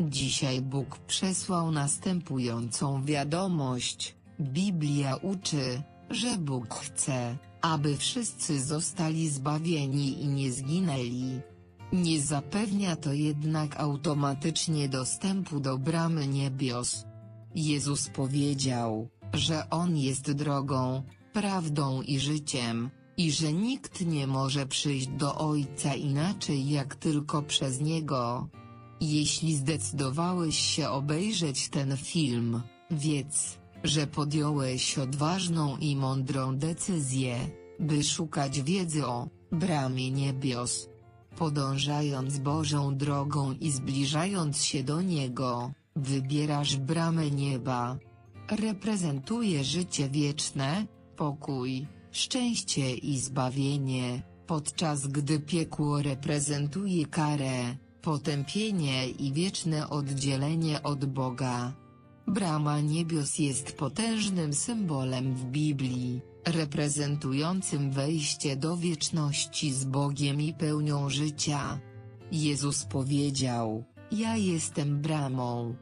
Dzisiaj Bóg przesłał następującą wiadomość. Biblia uczy, że Bóg chce, aby wszyscy zostali zbawieni i nie zginęli. Nie zapewnia to jednak automatycznie dostępu do bramy niebios. Jezus powiedział, że On jest drogą, prawdą i życiem, i że nikt nie może przyjść do Ojca inaczej jak tylko przez Niego. Jeśli zdecydowałeś się obejrzeć ten film, wiedz, że podjąłeś odważną i mądrą decyzję, by szukać wiedzy o bramie niebios. Podążając Bożą drogą i zbliżając się do Niego, wybierasz bramę nieba. Reprezentuje życie wieczne, pokój, szczęście i zbawienie, podczas gdy piekło reprezentuje karę, potępienie i wieczne oddzielenie od Boga. Brama niebios jest potężnym symbolem w Biblii, reprezentującym wejście do wieczności z Bogiem i pełnią życia. Jezus powiedział, ja jestem bramą.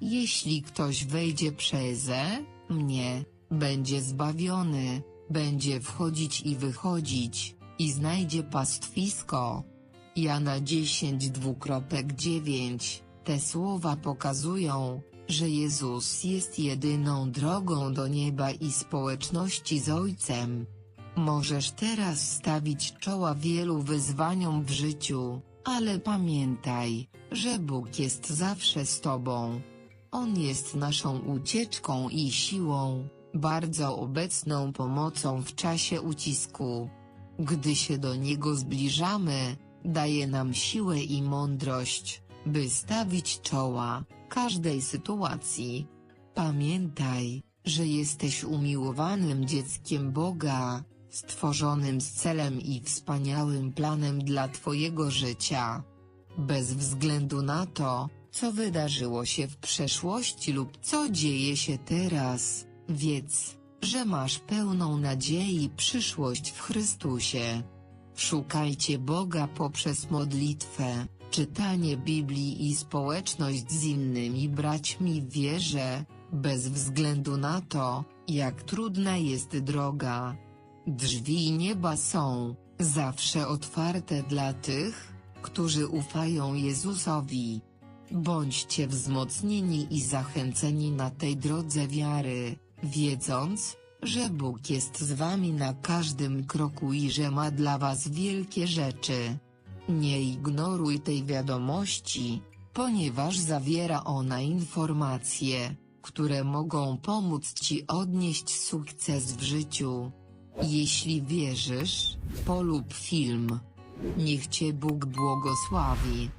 Jeśli ktoś wejdzie przeze mnie, będzie zbawiony, będzie wchodzić i wychodzić, i znajdzie pastwisko. Jana 10:2.9 Te słowa pokazują, że Jezus jest jedyną drogą do nieba i społeczności z Ojcem. Możesz teraz stawić czoła wielu wyzwaniom w życiu, ale pamiętaj, że Bóg jest zawsze z Tobą. On jest naszą ucieczką i siłą, bardzo obecną pomocą w czasie ucisku. Gdy się do Niego zbliżamy, daje nam siłę i mądrość, by stawić czoła każdej sytuacji. Pamiętaj, że jesteś umiłowanym dzieckiem Boga, stworzonym z celem i wspaniałym planem dla Twojego życia. Bez względu na to, co wydarzyło się w przeszłości lub co dzieje się teraz, wiedz, że masz pełną nadziei przyszłość w Chrystusie. Szukajcie Boga poprzez modlitwę, czytanie Biblii i społeczność z innymi braćmi w wierze, bez względu na to, jak trudna jest droga. Drzwi nieba są zawsze otwarte dla tych, którzy ufają Jezusowi. Bądźcie wzmocnieni i zachęceni na tej drodze wiary, wiedząc, że Bóg jest z wami na każdym kroku i że ma dla was wielkie rzeczy. Nie ignoruj tej wiadomości, ponieważ zawiera ona informacje, które mogą pomóc ci odnieść sukces w życiu. Jeśli wierzysz, polub film. Niech Cię Bóg błogosławi.